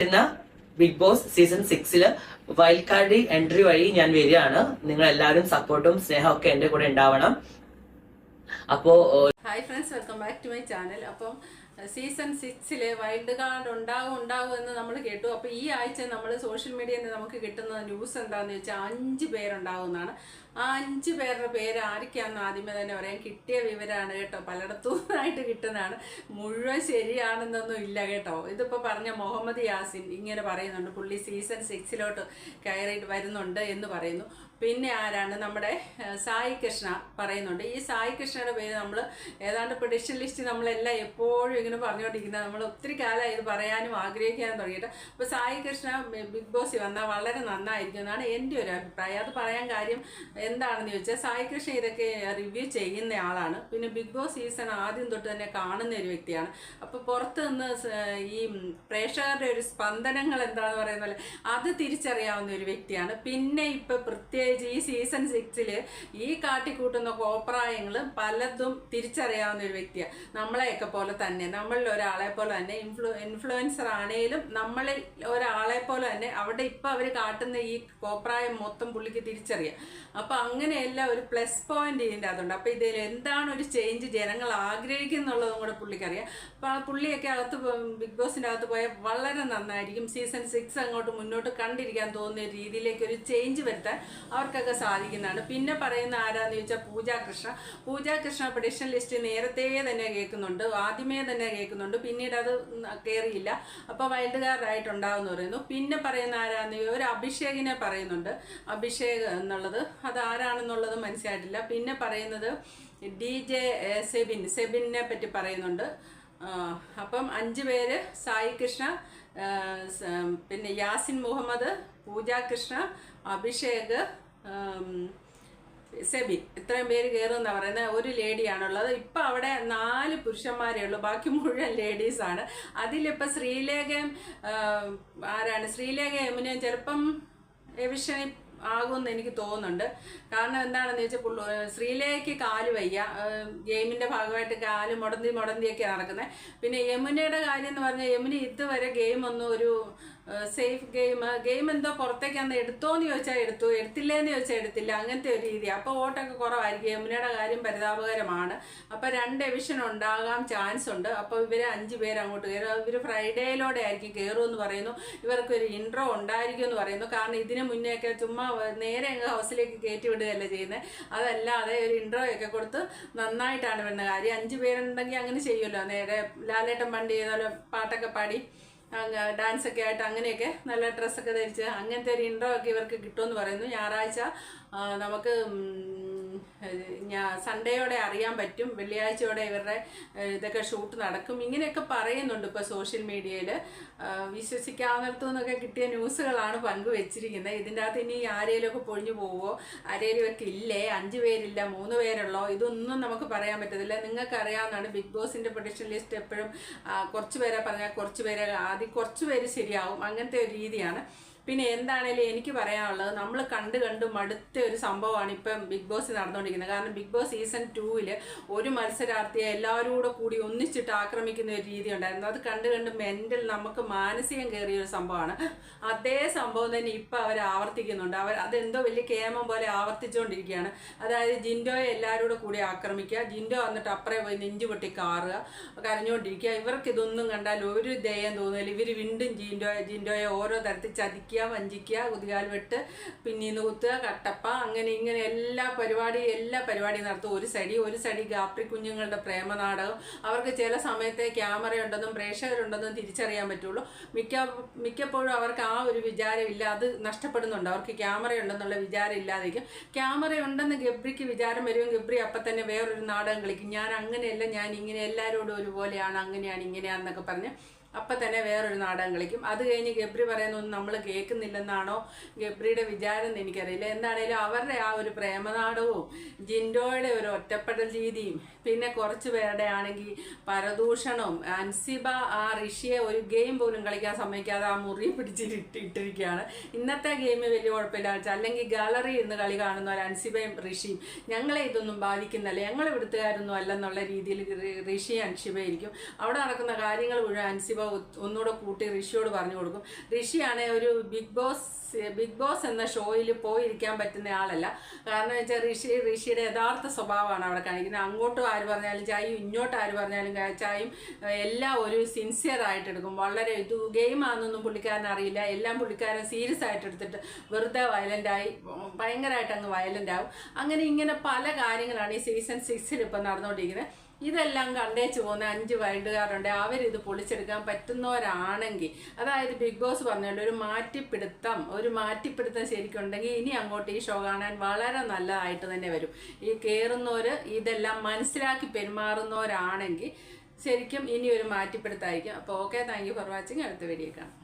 വരുന്ന big boss season സിക്സിൽ wild card entry വഴി ഞാൻ വരികയാണ്. നിങ്ങൾ എല്ലാവരും സപ്പോർട്ടും സ്നേഹമൊക്കെ എന്റെ കൂടെ ഉണ്ടാവണം. അപ്പോ hi friends welcome back to my channel അപ്പം സീസൺ സിക്സിലെ വൈൽഡ് കാർഡ് ഉണ്ടാവും ഉണ്ടാവും എന്ന് നമ്മൾ കേട്ടു. അപ്പോൾ ഈ ആഴ്ച നമ്മൾ സോഷ്യൽ മീഡിയയിൽ നിന്ന് നമുക്ക് കിട്ടുന്ന ന്യൂസ് എന്താണെന്ന് വെച്ചാൽ അഞ്ച് പേരുണ്ടാവും എന്നാണ്. ആ അഞ്ച് പേരുടെ പേര് ആരൊക്കെയാണെന്ന് ആദ്യമേ തന്നെ പറയാം. കിട്ടിയ വിവരമാണ് കേട്ടോ. പലയിടത്തുനിന്നായിട്ട് കിട്ടുന്നതാണ്. മുഴുവൻ ശരിയാണെന്നൊന്നും ഇല്ല കേട്ടോ. ഇതിപ്പോൾ പറഞ്ഞ മുഹമ്മദ് യാസിൻ ഇങ്ങനെ പറയുന്നുണ്ട്. പുള്ളി സീസൺ സിക്സിലോട്ട് കയറി വരുന്നുണ്ട് എന്ന് പറയുന്നു. പിന്നെ ആരാണ്? നമ്മുടെ സായി കൃഷ്ണ പറയുന്നുണ്ട്. ഈ സായി കൃഷ്ണയുടെ പേര് നമ്മൾ ഏതാണ്ട് പ്രൊഡിക്ഷൻ ലിസ്റ്റ് നമ്മളെല്ലാം എപ്പോഴും ഇങ്ങനെ പറഞ്ഞുകൊണ്ടിരിക്കുന്നത്. നമ്മൾ ഒത്തിരി കാലമായി ഇത് പറയാനും ആഗ്രഹിക്കാനും തുടങ്ങിയിട്ട്. അപ്പോൾ സായി കൃഷ്ണ ബിഗ് ബോസിൽ വന്നാൽ വളരെ നന്നായിരിക്കും എന്നാണ് എന്റെ ഒരു അഭിപ്രായം. അത് പറയാൻ കാര്യം എന്താണെന്ന് ചോദിച്ചാൽ സായി കൃഷ്ണ ഇതൊക്കെ റിവ്യൂ ചെയ്യുന്ന ആളാണ്. പിന്നെ ബിഗ് ബോസ് സീസൺ ആദ്യം തൊട്ട് തന്നെ കാണുന്ന ഒരു വ്യക്തിയാണ്. അപ്പോൾ പുറത്ത് നിന്ന് ഈ പ്രേക്ഷകരുടെ ഒരു സ്പന്ദനങ്ങൾ എന്താണെന്ന് പറയുന്ന പോലെ അത് തിരിച്ചറിയാവുന്ന ഒരു വ്യക്തിയാണ്. പിന്നെ ഇപ്പോൾ പ്രത്യേകിച്ച് ഈ സീസൺ സിക്സിൽ ഈ കാട്ടിക്കൂട്ടുന്ന കോപ്രായങ്ങൾ പലതും തിരിച്ചറിയാവുന്ന ഒരു വ്യക്തിയാണ് നമ്മളെയൊക്കെ പോലെ തന്നെ. നമ്മളിൽ ഒരാളെ പോലെ തന്നെ ഇൻഫ്ലു ഇൻഫ്ലുവൻസർ ആണേലും നമ്മളിൽ ഒരാളെ പോലെ തന്നെ അവിടെ ഇപ്പൊ അവർ കാട്ടുന്ന ഈ കോപ്രായം മൊത്തം പുള്ളിക്ക് തിരിച്ചറിയാം. അപ്പൊ അങ്ങനെയല്ല ഒരു പ്ലസ് പോയിന്റ് ഇതിന്റെ അതുണ്ട് അപ്പൊ ഇതിൽ എന്താണ് ഒരു ചേഞ്ച് ജനങ്ങൾ ആഗ്രഹിക്കുന്നുള്ളതും കൂടെ പുള്ളിക്കറിയാം. അപ്പൊ ആ പുള്ളിയൊക്കെ അകത്ത് ബിഗ് ബോസിന്റെ അകത്ത് പോയാൽ വളരെ നന്നായിരിക്കും. സീസൺ സിക്സ് അങ്ങോട്ട് മുന്നോട്ട് കണ്ടിരിക്കാൻ തോന്നുന്ന രീതിയിലേക്ക് ഒരു ചേഞ്ച് വരുത്താൻ അവർക്കൊക്കെ സാധിക്കുന്നതാണ്. പിന്നെ പറയുന്ന ആരാന്ന് ചോദിച്ചാൽ പൂജാ കൃഷ്ണ പൂജാ കൃഷ്ണ ലിസ്റ്റ് നേരത്തെ തന്നെ കേൾക്കുന്നുണ്ട്. ആദ്യമേ തന്നെ കേൾക്കുന്നുണ്ട്. പിന്നീട് അത് കയറിയില്ല അപ്പൊ വൈൽഡ് കാർഡ് ആയിട്ടുണ്ടാവുമെന്ന് പറയുന്നു. പിന്നെ പറയുന്ന ആരാന്ന് ഒരു അഭിഷേകിനെ പറയുന്നുണ്ട്. അഭിഷേക് എന്നുള്ളത്. അത് ആരാണെന്നുള്ളത് മനസ്സിലായിട്ടില്ല. പിന്നെ പറയുന്നത് ഡി ജെ സെബിൻ. സെബിനെ പറ്റി പറയുന്നുണ്ട്. അപ്പം അഞ്ച് പേര്. സായി കൃഷ്ണ പിന്നെ യാസിൻ മുഹമ്മദ് പൂജ കൃഷ്ണ അഭിഷേക് ആം, സെബിൻ ഇത്രയും പേര് കയറുമെന്നാണ് പറയുന്നത് ഒരു ലേഡിയാണുള്ളത്. ഇപ്പം അവിടെ നാല് പുരുഷന്മാരേ ഉള്ളൂ ബാക്കി മുഴുവൻ ലേഡീസാണ്. അതിലിപ്പോൾ ശ്രീലേഖയും ആരാണ്? ശ്രീലേഖ യമുനയും ചിലപ്പം എവിഷനി ആകുമെന്ന് എനിക്ക് തോന്നുന്നുണ്ട്. കാരണം എന്താണെന്ന് വെച്ചാൽ പുള്ളു ശ്രീലേഖയ്ക്ക് കാൽ വയ്യ. ഗെയിമിന്റെ ഭാഗമായിട്ട് കാൽ മുടന്തി മുടന്തിയൊക്കെ നടക്കുന്നത് പിന്നെ യമുനയുടെ കാര്യം എന്ന് പറഞ്ഞാൽ യമുന ഇതുവരെ ഗെയിമൊന്നും ഒരു സേഫ് ഗെയിം ഗെയിം എന്തോ പുറത്തേക്ക് അന്ന് എടുത്തോന്ന് ചോദിച്ചാൽ എടുത്തു എടുത്തില്ലേന്ന് ചോദിച്ചാൽ എടുത്തില്ല. അങ്ങനത്തെ ഒരു രീതി അപ്പോൾ വോട്ടൊക്കെ കുറവായിരിക്കും. യമുനയുടെ കാര്യം പരിതാപകരമാണ്. അപ്പോൾ രണ്ട് എവിഷൻ ഉണ്ടാകാൻ ചാൻസ് ഉണ്ട്. അപ്പോൾ ഇവർ അഞ്ച് പേര് അങ്ങോട്ട് കയറും. ഇവർ ഫ്രൈഡേയിലൂടെ ആയിരിക്കും കയറുമെന്ന് പറയുന്നു. ഇവർക്കൊരു ഇൻട്രോ ഉണ്ടായിരിക്കും എന്ന് പറയുന്നു. കാരണം ഇതിന് മുന്നേയൊക്കെ ചുമ്മാ നേരെ അങ്ങ് ഹൗസിലേക്ക് കയറ്റി വിടുകയല്ല ചെയ്യുന്നത് അതല്ലാതെ ഒരു ഇൻട്രോ ഒക്കെ കൊടുത്ത് നന്നായിട്ടാണ് വരുന്ന കാര്യം. അഞ്ച് പേരുണ്ടെങ്കിൽ അങ്ങനെ ചെയ്യുമല്ലോ. നേരെ ലാലേട്ടൻ പണ്ട് ചെയ്താലും പാട്ടൊക്കെ പാടി ഡാൻസ് ഒക്കെ ആയിട്ട് അങ്ങനെയൊക്കെ നല്ല ഡ്രസ്സൊക്കെ ധരിച്ച് അങ്ങനത്തെ ഒരു ഇൻട്രോ ഒക്കെ ഇവർക്ക് കിട്ടുമെന്ന് പറയുന്നു. ഞായറാഴ്ച നമുക്ക് സൺഡേയോടെ അറിയാൻ പറ്റും വെള്ളിയാഴ്ചയോടെ ഇവരുടെ ഇതൊക്കെ ഷൂട്ട് നടക്കും. ഇങ്ങനെയൊക്കെ പറയുന്നുണ്ട് ഇപ്പോൾ സോഷ്യൽ മീഡിയയിൽ വിശ്വസിക്കാവുന്നിടത്തു നിന്നൊക്കെ കിട്ടിയ ന്യൂസുകളാണ് പങ്കുവെച്ചിരിക്കുന്നത്. ഇതിന്റെ അകത്ത് ഇനി ആരേലുമൊക്കെ പൊഴിഞ്ഞു പോവോ? ആരേലുമൊക്കെ ഇല്ലേ? അഞ്ച് പേരില്ല മൂന്ന് പേരുള്ളോ? ഇതൊന്നും നമുക്ക് പറയാൻ പറ്റത്തില്ല. നിങ്ങൾക്കറിയാവുന്നതാണ് ബിഗ് ബോസിന്റെ പ്രൊഡക്ഷൻ ലിസ്റ്റ് എപ്പോഴും കുറച്ച് പേരെ പറഞ്ഞാൽ കുറച്ച് പേരെ ആദ്യം കുറച്ച് പേര് ശരിയാവും. അങ്ങനത്തെ ഒരു രീതിയാണ്. പിന്നെ എന്താണേലും എനിക്ക് പറയാനുള്ളത്. നമ്മൾ കണ്ട് കണ്ട് മടുത്ത ഒരു സംഭവമാണ് ഇപ്പം ബിഗ് ബോസ് നടന്നുകൊണ്ടിരിക്കുന്നത് കാരണം ബിഗ് ബോസ് സീസൺ ടൂവിൽ ഒരു മത്സരാർത്ഥിയെ എല്ലാവരും കൂടെ കൂടി ഒന്നിച്ചിട്ട് ആക്രമിക്കുന്ന ഒരു രീതി ഉണ്ടായിരുന്നു. അത് കണ്ട് കണ്ട് മെന്റൽ നമുക്ക് മാനസികം കയറിയ ഒരു സംഭവമാണ്. അതേ സംഭവം തന്നെ ഇപ്പം അവർ ആവർത്തിക്കുന്നുണ്ട്. അവർ അതെന്തോ വലിയ കേമം പോലെ ആവർത്തിച്ചുകൊണ്ടിരിക്കുകയാണ് അതായത് ജിൻഡോയെ എല്ലാവരും കൂടെ കൂടി ആക്രമിക്കുക. ജിൻഡോ വന്നിട്ട് അപ്പുറേ പോയി നെഞ്ചു പൊട്ടി കാറുക. കരഞ്ഞുകൊണ്ടിരിക്കുക ഇവർക്ക് ഇതൊന്നും കണ്ടാൽ ഒരു ദയം തോന്നില്ല ഇവർ വീണ്ടും ജിൻഡോയെ ജിൻഡോയെ ഓരോ തരത്തിൽ ചതിക്കുക. വഞ്ചിക്കുക കുതികാൽ വെട്ട് പിന്നീന്ന് കുത്തുക കട്ടപ്പ അങ്ങനെ ഇങ്ങനെ എല്ലാ പരിപാടി എല്ലാ പരിപാടിയും നടത്തും. ഒരു സൈഡി ഒരു സൈഡി ഗാപ്രി കുഞ്ഞുങ്ങളുടെ പ്രേമനാടകം അവർക്ക് ചില സമയത്തെ ക്യാമറ ഉണ്ടെന്നും പ്രേക്ഷകരുണ്ടെന്നും തിരിച്ചറിയാൻ പറ്റുള്ളൂ. മിക്ക മിക്കപ്പോഴും അവർക്ക് ആ ഒരു വിചാരമില്ല. അത് നഷ്ടപ്പെടുന്നുണ്ട്. അവർക്ക് ക്യാമറ ഉണ്ടെന്നുള്ള വിചാരം ഇല്ലാതിരിക്കും. ക്യാമറ ഉണ്ടെന്ന് ഗബ്രിക്ക് വിചാരം വരും ഗബ്രി അപ്പം തന്നെ വേറൊരു നാടകം കളിക്കും. ഞാൻ അങ്ങനെയല്ല ഞാൻ ഇങ്ങനെ എല്ലാവരോടും ഒരുപോലെയാണ് അങ്ങനെയാണ് ഇങ്ങനെയാണെന്നൊക്കെ പറഞ്ഞ് അപ്പം തന്നെ വേറൊരു നാടകം കളിക്കും. അത് കഴിഞ്ഞ് ഗബ്രി പറയുന്നൊന്നും നമ്മൾ കേൾക്കുന്നില്ലെന്നാണോ ഗബ്രിയുടെ വിചാരം എന്ന് എനിക്കറിയില്ല. എന്താണേലും അവരുടെ ആ ഒരു പ്രേമനാടവും ജിൻഡോയുടെ ഒരു ഒറ്റപ്പെടൽ രീതിയും പിന്നെ കുറച്ച് പേരുടെ ആണെങ്കിൽ പരദൂഷണവും അൻസിബ ആ ഋഷിയെ ഒരു ഗെയിം പോലും കളിക്കാൻ സമ്മതിക്കാതെ ആ മുറി പിടിച്ചിട്ടിട്ടിരിക്കുകയാണ് ഇന്നത്തെ ഗെയിം വലിയ കുഴപ്പമില്ല വെച്ചാൽ അല്ലെങ്കിൽ ഗാലറി ഇരുന്ന് കളി കാണുന്ന ഒരു അൻസിബയും ഋഷിയും ഞങ്ങളെ ഇതൊന്നും ബാധിക്കുന്നില്ല ഞങ്ങൾ ഇവിടുത്തുകാരൊന്നും അല്ലെന്നുള്ള രീതിയിൽ ഋഷി അൻഷിബയായിരിക്കും അവിടെ നടക്കുന്ന കാര്യങ്ങൾ മുഴുവൻ അൻസിബ വിളിച്ചപ്പോൾ ഒന്നുകൂടെ കൂട്ടി ഋഷിയോട് പറഞ്ഞു കൊടുക്കും. ഋഷിയാണ് ഒരു ബിഗ് ബോസ് ബിഗ് ബോസ് എന്ന ഷോയിൽ പോയിരിക്കാൻ പറ്റുന്ന ആളല്ല. കാരണം വെച്ചാൽ ഋഷി ഋഷിയുടെ യഥാർത്ഥ സ്വഭാവമാണ് അവിടെ കാണിക്കുന്നത്. അങ്ങോട്ടും ആര് പറഞ്ഞാലും ചായയും ഇങ്ങോട്ട് ആര് പറഞ്ഞാലും ചായയും ചായും എല്ലാം ഒരു സിൻസിയർ ആയിട്ട് എടുക്കും. വളരെ ഇത് ഗെയിമാണെന്നൊന്നും പുള്ളിക്കാരൻ അറിയില്ല. എല്ലാം പുള്ളിക്കാരൻ സീരിയസ് ആയിട്ട് എടുത്തിട്ട് വെറുതെ വയലന്റായി ഭയങ്കരമായിട്ട് അങ്ങ് വയലന്റ് ആവും. അങ്ങനെ ഇങ്ങനെ പല കാര്യങ്ങളാണ് ഈ സീസൺ സിക്സിൽ ഇപ്പം നടന്നുകൊണ്ടിരിക്കുന്നത്. ഇതെല്ലാം കണ്ടേച്ച് പോകുന്ന അഞ്ച് വൈൽഡുകാരുണ്ട്. അവരിത് പൊളിച്ചെടുക്കാൻ പറ്റുന്നവരാണെങ്കിൽ അതായത് ബിഗ് ബോസ് പറഞ്ഞല്ലോ ഒരു മാറ്റിപ്പിടുത്തം ഒരു മാറ്റിപ്പിടുത്തം ശരിക്കുണ്ടെങ്കിൽ ഇനി അങ്ങോട്ട് ഈ ഷോ കാണാൻ വളരെ നല്ലതായിട്ട് തന്നെ വരും. ഈ കയറുന്നവർ ഇതെല്ലാം മനസ്സിലാക്കി പെരുമാറുന്നവരാണെങ്കിൽ ശരിക്കും ഇനി ഒരു മാറ്റിപ്പിടുത്തമായിരിക്കും അപ്പോൾ okay thank you for watching അടുത്ത വീഡിയോ കാണാം.